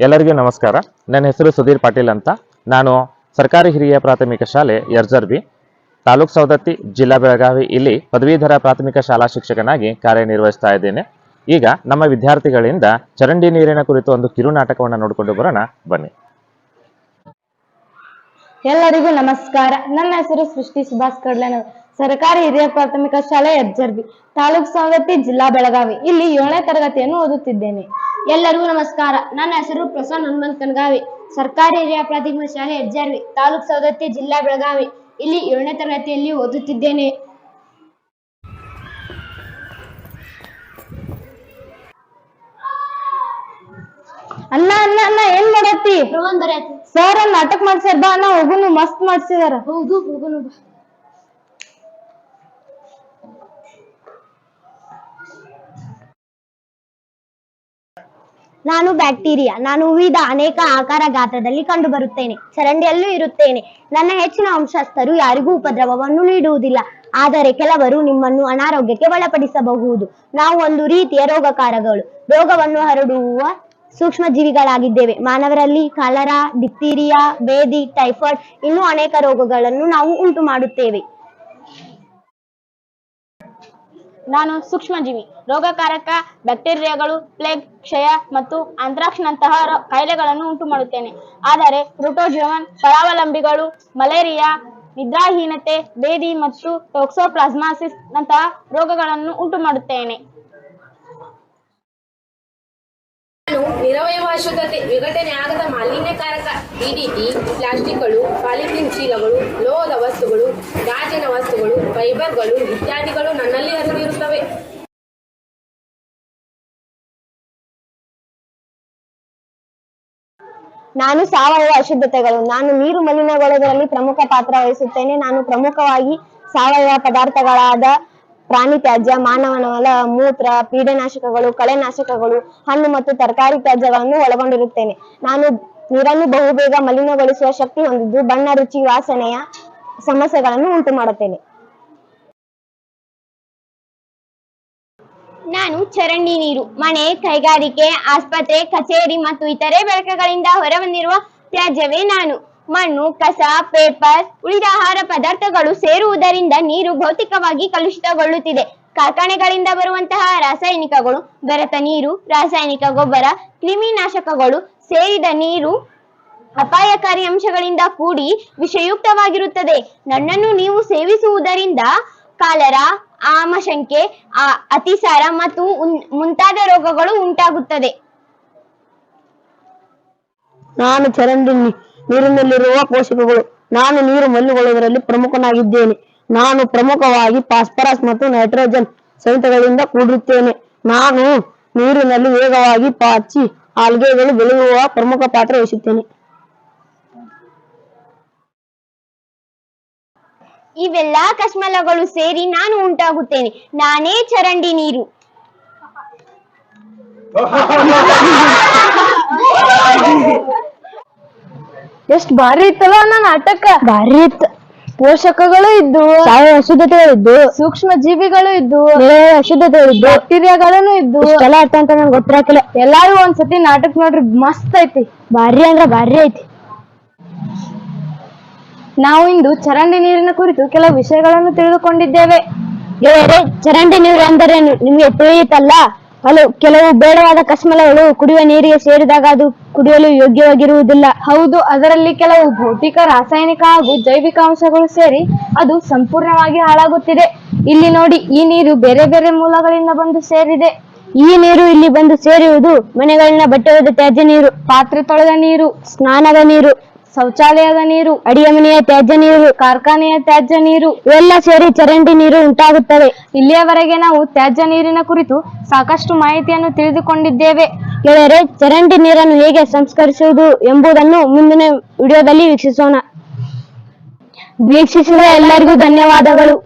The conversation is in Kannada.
ಎಲ್ಲರಿಗೂ ನಮಸ್ಕಾರ. ನನ್ನ ಹೆಸರು ಸುಧೀರ್ ಪಾಟೀಲ್ ಅಂತ. ನಾನು ಸರ್ಕಾರಿ ಹಿರಿಯ ಪ್ರಾಥಮಿಕ ಶಾಲೆ ಯರ್ಜರ್ಬಿ. ತಾಲೂಕ್ ಸೌದತ್ತಿ ಜಿಲ್ಲಾ ಬೆಳಗಾವಿ ಇಲ್ಲಿ ಪದವೀಧರ ಪ್ರಾಥಮಿಕ ಶಾಲಾ ಶಿಕ್ಷಕನಾಗಿ ಕಾರ್ಯನಿರ್ವಹಿಸ್ತಾ ಇದ್ದೇನೆ. ಈಗ ನಮ್ಮ ವಿದ್ಯಾರ್ಥಿಗಳಿಂದ ಚರಂಡಿ ನೀರಿನ ಕುರಿತು ಒಂದು ಕಿರು ನಾಟಕವನ್ನು ನೋಡಿಕೊಂಡು ಬರೋಣ. ಬನ್ನಿ. ಎಲ್ಲರಿಗೂ ನಮಸ್ಕಾರ. ನನ್ನ ಹೆಸರು ಸೃಷ್ಟಿ ಸುಭಾಷ್ ಕಡ್ಲೆನವರು. ಸರ್ಕಾರಿ ಹಿರಿಯ ಪ್ರಾಥಮಿಕ ಶಾಲೆ ಅಜ್ಜರ್ಬಿ ತಾಲೂಕ್ ಸವದತ್ತಿ ಜಿಲ್ಲಾ ಬೆಳಗಾವಿ. ಇಲ್ಲಿ ಏಳನೇ ತರಗತಿಯನ್ನು ಓದುತ್ತಿದ್ದೇನೆ. ಎಲ್ಲರಿಗೂ ನಮಸ್ಕಾರ. ನನ್ನ ಹೆಸರು ಪ್ರಸನ್ನ ಹನುಮಂತ್ ಕನಗಾವಿ ಸರ್ಕಾರಿ ಹಿರಿಯ ಪ್ರಾಥಮಿಕ ಶಾಲೆ ಎಜ್ಜರ್ವಿ ತಾಲೂಕ್ ಸವದತ್ತಿ ಜಿಲ್ಲಾ ಬೆಳಗಾವಿ. ಇಲ್ಲಿ ಏಳನೇ ತರಗತಿಯಲ್ಲಿ ಓದುತ್ತಿದ್ದೇನೆ. ಅಣ್ಣ ಅಣ್ಣ ಅಣ್ಣ, ಏನ್ ಮಾಡತ್ತಿ? ಪ್ರಬಂಧ ಬರೆಯತ್ತೆ. ಸರ್ ನಾಟಕ ಮಾಡ್ಸ್ಯಾರ ಬಾ ಅಣ್ಣ ಹೋಗುನು ಮಸ್ತ್ ಮಾಡ್ಸಿದಾರ. ಹೌದು ಹೋಗುನು ಬಾ. ನಾನು ಬ್ಯಾಕ್ಟೀರಿಯಾ ನಾನು ವಿವಿಧ ಅನೇಕ ಆಕಾರ ಗಾತ್ರದಲ್ಲಿ ಕಂಡುಬರುತ್ತೇನೆ ಚರಂಡಿಯಲ್ಲೂ ಇರುತ್ತೇನೆ. ನನ್ನ ಹೆಚ್ಚಿನ ಅಂಶಸ್ಥರು ಯಾರಿಗೂ ಉಪದ್ರವವನ್ನು ನೀಡುವುದಿಲ್ಲ ಆದರೆ ಕೆಲವರು ನಿಮ್ಮನ್ನು ಅನಾರೋಗ್ಯಕ್ಕೆ ಒಳಪಡಿಸಬಹುದು. ನಾವು ಒಂದು ರೀತಿಯ ರೋಗಕಾರಗಳು ರೋಗವನ್ನು ಹರಡುವ ಸೂಕ್ಷ್ಮ ಜೀವಿಗಳಾಗಿದ್ದೇವೆ ಮಾನವರಲ್ಲಿ ಕಾಲರಾ ಡಿಪ್ತೀರಿಯಾ ಬೇದಿ ಟೈಫಾಯ್ಡ್ ಇನ್ನೂ ಅನೇಕ ರೋಗಗಳನ್ನು ನಾವು ಉಂಟು ಮಾಡುತ್ತೇವೆ. ನಾನು ಸೂಕ್ಷ್ಮಜೀವಿ. ರೋಗಕಾರಕ ಬ್ಯಾಕ್ಟೀರಿಯಾಗಳು, ಪ್ಲೇಗ್, ಕ್ಷಯ ಮತ್ತು ಅಂತ್ರಾಕ್ಷನಂತಹ ಕಾಯಿಲೆಗಳನ್ನು ಉಂಟು ಮಾಡುತ್ತೇನೆ. ಆದರೆ ಪ್ರೋಟೋಜೋವನ್ ಪರಾವಲಂಬಿಗಳು, ಮಲೇರಿಯಾ, ನಿದ್ರಾಹೀನತೆ, ಬೇದಿ ಮತ್ತು ಟೋಕ್ಸೋಪ್ಲಾಸ್ಮಾಸಿಸ್ ನಂತಹ ರೋಗಗಳನ್ನು ಉಂಟು ಮಾಡುತ್ತೇನೆ ನಾನು ನಿರವಯವ ಅಶುದ್ಧತೆ ವಿಘಟನೆ ಆಗದ ಮಾಲಿನ್ಯಕಾರಕ ಡಿಡಿಟಿ ಪ್ಲಾಸ್ಟಿಕ್ಗಳು, ಪಾಲಿಥಿನ್ ಚೀಲಗಳು, ಲೋಹದ ವಸ್ತುಗಳು, ಗಾಜಿನ ವಸ್ತುಗಳು, ಫೈಬರ್ಗಳು ಇತ್ಯಾದಿಗಳು ನನ್ನಲ್ಲಿ ಹರಿದಿರುತ್ತವೆ. ನಾನು ಸಾವಯವ ಅಶುದ್ಧತೆಗಳು. ನಾನು ನೀರು ಮಲಿನಗೊಳ್ಳುವುದರಲ್ಲಿ ಪ್ರಮುಖ ಪಾತ್ರ ವಹಿಸುತ್ತೇನೆ. ನಾನು ಪ್ರಮುಖವಾಗಿ ಸಾವಯವ ಪದಾರ್ಥಗಳಾದ ಪ್ರಾಣಿ ತ್ಯಾಜ್ಯ ಮಾನವನ ಮೂತ್ರ, ಪೀಡನಾಶಕಗಳು, ಕಳೆನಾಶಕಗಳು, ಹಣ್ಣು ಮತ್ತು ತರಕಾರಿ ತ್ಯಾಜ್ಯಗಳನ್ನು ಒಳಗೊಂಡಿರುತ್ತೇನೆ. ನಾನು ನೀರನ್ನು ಬಹುಬೇಗ ಮಲಿನಗೊಳಿಸುವ ಶಕ್ತಿ ಹೊಂದಿದ್ದು ಬಣ್ಣ, ರುಚಿ, ವಾಸನೆಯ ಸಮಸ್ಯೆಗಳನ್ನು ಉಂಟು ಮಾಡುತ್ತೇನೆ ನಾನು ಚರಂಡಿ ನೀರು, ಮನೆ, ಕೈಗಾರಿಕೆ, ಆಸ್ಪತ್ರೆ, ಕಚೇರಿ ಮತ್ತು ಇತರೆ ಬಳಕೆಗಳಿಂದ ಹೊರಬಂದಿರುವ ತ್ಯಾಜ್ಯವೇ ನಾನು. ಮಣ್ಣು, ಕಸ ಪೇಪರ್ ಉಳಿದ ಆಹಾರ ಪದಾರ್ಥಗಳು ಸೇರುವುದರಿಂದ ನೀರು ಭೌತಿಕವಾಗಿ ಕಲುಷಿತಗೊಳ್ಳುತ್ತಿದೆ. ಕಾರ್ಖಾನೆಗಳಿಂದ ಬರುವಂತಹ ರಾಸಾಯನಿಕಗಳು, ಬೆರೆತ ನೀರು, ರಾಸಾಯನಿಕ ಗೊಬ್ಬರ, ಕ್ರಿಮಿನಾಶಕಗಳು ಸೇರಿದ ನೀರು ಅಪಾಯಕಾರಿ ಅಂಶಗಳಿಂದ ಕೂಡಿ ವಿಷಯುಕ್ತವಾಗಿರುತ್ತದೆ. ನನ್ನನ್ನು ನೀವು ಸೇವಿಸುವುದರಿಂದ ಕಾಲರ ಆಮಶಂಕೆ ಅತಿಸಾರ ಮತ್ತು ಮುಂತಾದ ರೋಗಗಳು ಉಂಟಾಗುತ್ತದೆ. ನಾನು ಚರಂಡಿ ನೀರಿನಲ್ಲಿರುವ ಪೋಷಕಗಳು. ನಾನು ನೀರು ಮಲಿನಗೊಳ್ಳುವುದರಲ್ಲಿ ಪ್ರಮುಖನಾಗಿದ್ದೇನೆ. ನಾನು ಪ್ರಮುಖವಾಗಿ ಫಾಸ್ಫರಸ್ ಮತ್ತು ನೈಟ್ರೋಜನ್ ಸಂಯುಕ್ತಗಳಿಂದ ಕೂಡಿರುತ್ತೇನೆ. ನಾನು ನೀರಿನಲ್ಲಿ ವೇಗವಾಗಿ ಪಾಚಿ ಆಲ್ಗೆಗಳು ಬೆಳೆಯುವ ಪ್ರಮುಖ ಪಾತ್ರ ವಹಿಸುತ್ತೇನೆ. ಇವೆಲ್ಲಾ ಕಶ್ಮಲಗಳು ಸೇರಿ ನಾನು ಉಂಟಾಗುತ್ತೇನೆ. ನಾನೇ ಚರಂಡಿ ನೀರು. ಎಷ್ಟ್ ಭಾರಿ ಇತ್ತಲ್ಲ ನನ್ನ ನಾಟಕ. ಭಾರಿ ಇತ್ತು. ಪೋಷಕಗಳು ಇದ್ದು ಸಾವಯವ ಅಶುದ್ಧತೆಗಳಿದ್ದು ಸೂಕ್ಷ್ಮ ಜೀವಿಗಳು ಇದ್ದು ಅಶುದ್ಧತೆಗಳು ಅಶುದ್ಧತೆಗಳಿದ್ದು ಬ್ಯಾಕ್ಟೀರಿಯಾಗಳನ್ನು ಇದ್ದು ಎಲ್ಲ ಆಟ ಅಂತ ನಂಗೆ ಗೊತ್ತಿರಾಕಿಲ್ಲ. ಎಲ್ಲಾರು ಒಂದ್ಸತಿ ನಾಟಕ ನೋಡ್ರಿ ಮಸ್ತ್ ಐತಿ. ಭಾರಿ ಅಂದ್ರ ಭಾರಿ ಐತಿ. ನಾವು ಇಂದು ಚರಂಡಿ ನೀರಿನ ಕುರಿತು ಕೆಲವು ವಿಷಯಗಳನ್ನು ತಿಳಿದುಕೊಂಡಿದ್ದೇವೆ. ಗೆಳೆಯರೇ ಚರಂಡಿ ನೀರು ಅಂದರೆ ನಿಮ್ಗೆ ತಿಳಿಯಿತಲ್ಲ ಹಲವು ಕೆಲವು ಬೇಡವಾದ ಕಸ್ಮಲಗಳು ಕುಡಿಯುವ ನೀರಿಗೆ ಸೇರಿದಾಗ ಅದು ಕುಡಿಯಲು ಯೋಗ್ಯವಾಗಿರುವುದಿಲ್ಲ. ಹೌದು ಅದರಲ್ಲಿ ಕೆಲವು ಭೌತಿಕ ರಾಸಾಯನಿಕ ಹಾಗೂ ಜೈವಿಕ ಅಂಶಗಳು ಸೇರಿ ಅದು ಸಂಪೂರ್ಣವಾಗಿ ಹಾಳಾಗುತ್ತಿದೆ. ಇಲ್ಲಿ ನೋಡಿ ಈ ನೀರು ಬೇರೆ ಬೇರೆ ಮೂಲಗಳಿಂದ ಬಂದು ಸೇರಿದೆ. ಈ ನೀರು ಇಲ್ಲಿ ಬಂದು ಸೇರುವುದು ಮನೆಗಳಿಂದ ಬಟ್ಟೆ ಒಗೆದ ತ್ಯಾಜ್ಯ ನೀರು ಪಾತ್ರೆ ತೊಳೆದ ನೀರು ಸ್ನಾನದ ನೀರು ಶೌಚಾಲಯದ ನೀರು, ಅಡಿಯ ಮನೆಯ ತ್ಯಾಜ್ಯ ನೀರು, ಕಾರ್ಖಾನೆಯ ತ್ಯಾಜ್ಯ ನೀರು, ಇವೆಲ್ಲ ಸೇರಿ ಚರಂಡಿ ನೀರು ಉಂಟಾಗುತ್ತದೆ. ಇಲ್ಲಿಯವರೆಗೆ ನಾವು ತ್ಯಾಜ್ಯ ನೀರಿನ ಕುರಿತು ಸಾಕಷ್ಟು ಮಾಹಿತಿಯನ್ನು ತಿಳಿದುಕೊಂಡಿದ್ದೇವೆ. ಗೆಳೆಯರೆ, ಚರಂಡಿ ನೀರನ್ನು ಹೇಗೆ ಸಂಸ್ಕರಿಸುವುದು ಎಂಬುದನ್ನು ಮುಂದಿನ ವಿಡಿಯೋದಲ್ಲಿ ವೀಕ್ಷಿಸೋಣ. ವೀಕ್ಷಿಸಿದ ಎಲ್ಲರಿಗೂ ಧನ್ಯವಾದಗಳು.